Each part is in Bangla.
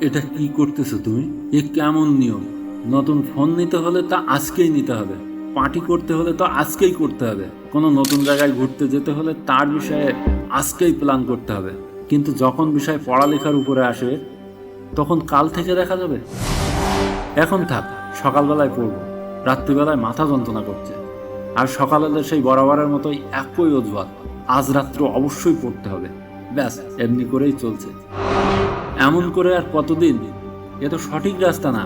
এটা কি করতেছো তুমি? এ কেমন নিয়ম? নতুন ফোন নিতে হলে তা আজকেই নিতে হবে। পার্টি করতে হলে তো আজকেই করতে হবে। কোনো নতুন জায়গায় ঘুরতে যেতে হলে তার বিষয়ে আজকেই প্ল্যান করতে হবে। কিন্তু যখন বিষয় পড়ালেখার উপরে আসে, তখন কাল থেকে দেখা যাবে। এখন থাক, সকালবেলায় পড়ব। রাত্রিবেলায় মাথা যন্ত্রণা করছে। আর সকালের সেই বরাবরের মতোই একই অজুহাত। আজ রাত্রে অবশ্যই পড়তে হবে। ব্যাস, এমনি করেই চলছে। এমন করে আর কতদিন? এ তো সঠিক রাস্তা না।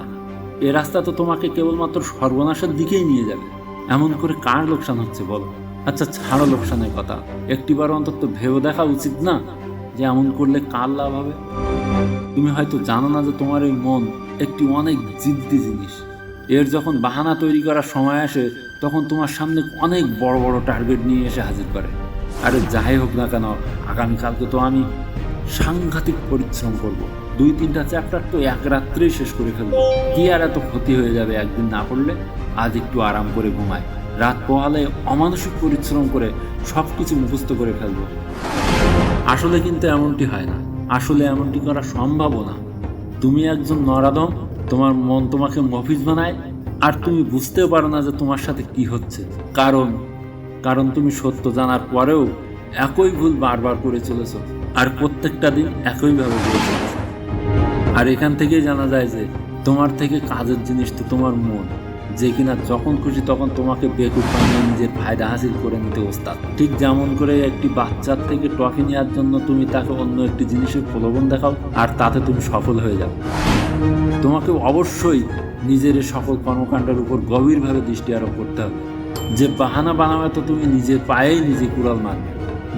এ রাস্তা তো তোমাকে কেবলমাত্র সর্বনাশের দিকেই নিয়ে যাবে। এমন করে কার লোকসান হচ্ছে বলো? আচ্ছা ছাড়ো লোকসানের কথা। একটিবার অন্তত ভেবে দেখা উচিত না যে এমন করলে কার লাভ হবে? তুমি হয়তো জানো না যে তোমার এই মন একটি অনেক জিদ্দি জিনিস। এর যখন বাহানা তৈরি করার সময় আসে, তখন তোমার সামনে অনেক বড় বড় টার্গেট নিয়ে এসে হাজির করে। আরে যাই হোক না কেন, আগামীকালকে তো আমি সাংঘাতিক পরিশ্রম করব। দুই তিনটা চ্যাপ্টার তো এক রাত্রেই শেষ করে ফেলব। কি আর এত ক্ষতি হয়ে যাবে একদিন না পড়লে? আজ একটু আরাম করে ঘুমায় রাত পোহালে অমানসিক পরিশ্রম করে সব কিছু মুখস্থ করে ফেলব। আসলে কিন্তু এমনটি হয় না। আসলে এমনটি করা সম্ভবও না। তুমি একজন নরাদম তোমার মন তোমাকে মফিজ বানায়, আর তুমি বুঝতেও পারো না যে তোমার সাথে কি হচ্ছে। কারণ কারণ তুমি সত্য জানার পরেও একই ভুল বারবার করে চলেছ। আর প্রত্যেকটা দিন একইভাবে আর এখান থেকেই জানা যায় যে তোমার থেকে কাজের জিনিস তো তোমার মন। যে কিনা যখন খুশি তখন তোমাকে বেকুব বানিয়ে নিজের ফায়দা হাসিল করে নিতে ওস্তাদ। ঠিক যেমন করে একটি বাচ্চার থেকে ট্রফি নেওয়ার জন্য তুমি তাকে অন্য একটি জিনিসের প্রলোভন দেখাও, আর তাতে তুমি সফল হয়ে যাও। তোমাকে অবশ্যই নিজের সকল কর্মকাণ্ডের উপর গভীরভাবে দৃষ্টি আরোপ করতে হবে। যে বাহানা বানাবে তো তুমি নিজের পায়েই নিজে কুড়াল মারবে।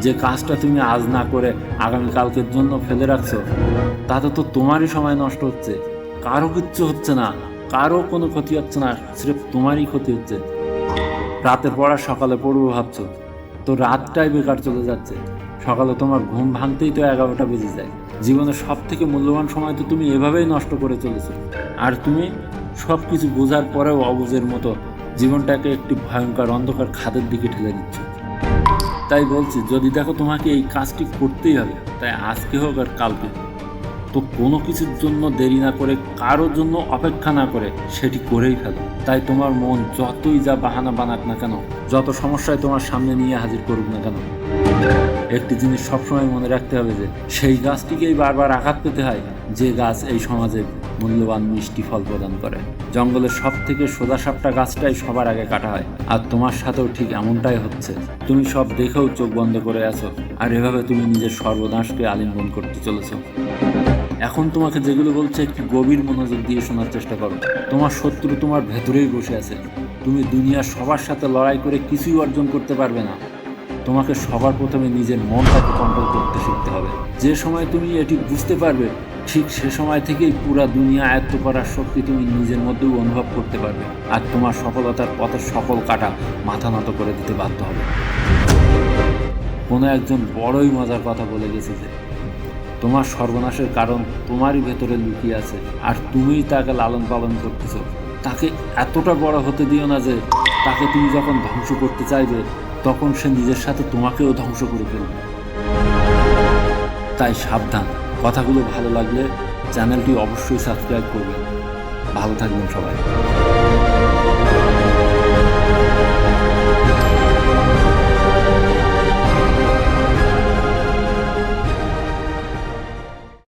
যে কাজটা তুমি আজ না করে আগামীকালকের জন্য ফেলে রাখছো, তাতে তো তোমারই সময় নষ্ট হচ্ছে। কারও কিচ্ছু হচ্ছে না, কারও কোনো ক্ষতি হচ্ছে না, সির্ফ তোমারই ক্ষতি হচ্ছে। রাতের পড়া সকালে পড়ব ভাবছ, তো রাতটাই বেকার চলে যাচ্ছে। সকালে তোমার ঘুম ভাঙতেই তো এগারোটা বেজে যায়। জীবনের সব থেকে মূল্যবান সময় তো তুমি এভাবেই নষ্ট করে চলেছো। আর তুমি সব কিছু বোঝার পরেও অবুঝের মতো জীবনটাকে একটি ভয়ঙ্কর অন্ধকার খাদের দিকে ঠেলে দিচ্ছ। তাই বলছি, যদি দেখো তোমাকে এই কাজটি করতেই হবে, তাই আজকে হোক আর কালকে তো কোনো কিছুর জন্য দেরি না করে, কারোর জন্য অপেক্ষা না করে সেটি করেই ফেলো। তাই তোমার মন যতই যা বাহানা বানাক না কেন, যত সমস্যায় তোমার সামনে নিয়ে হাজির করুক না কেন, একটি জিনিস সবসময় মনে রাখতে হবে যে, সেই গাছটিকেই বারবার আঘাত পেতে হয়, যে গাছ এই সমাজে মূল্যবান মিষ্টি ফল প্রদান করে। জঙ্গলের সব থেকে সোজা সাপটা গাছটাই সবার আগে কাটা হয়, আর তোমার সাথেও ঠিক এমনটাই হচ্ছে। তুমি সব দেখেও চোখ বন্ধ করে আছো, আর এভাবে তুমি নিজের সর্বনাশকে আলিঙ্গন করতে চলেছো। এখন তোমাকে যেগুলো বলছে একটু গভীর মনোযোগ দিয়ে শোনার চেষ্টা করো। তোমার শত্রু তোমার ভেতরেই বসে আছে। তুমি দুনিয়ার সবার সাথে লড়াই করে কিছুই অর্জন করতে পারবে না। তোমাকে সবার প্রথমে নিজের মনটাকে কন্ট্রোল করতে শিখতে হবে। যে সময় তুমি এটি বুঝতে পারবে ঠিক সে সময় থেকেই পুরা দুনিয়া আয়ত্ত করার শক্তি তুমি নিজের মধ্যেও অনুভব করতে পারবে। আর তোমার সফলতার পথের সকল কাটা মাথা নত করে দিতে বাধ্য হবে। কোনো একজন বড়ই মজার কথা বলে গেছে যে, তোমার সর্বনাশের কারণ তোমারই ভেতরে লুকিয়ে আছে, আর তুমিই তাকে লালন পালন করতেছ। তাকে এতটা বড় হতে দিও না যে, তাকে তুমি যখন ধ্বংস করতে চাইবে, তখন সে নিজের সাথে তোমাকেও ধ্বংস করে ফেলবে। তাই সাবধান। কথাগুলো ভালো লাগলে চ্যানেলটি অবশ্যই সাবস্ক্রাইব করবেন। ভালো থাকবেন সবাই।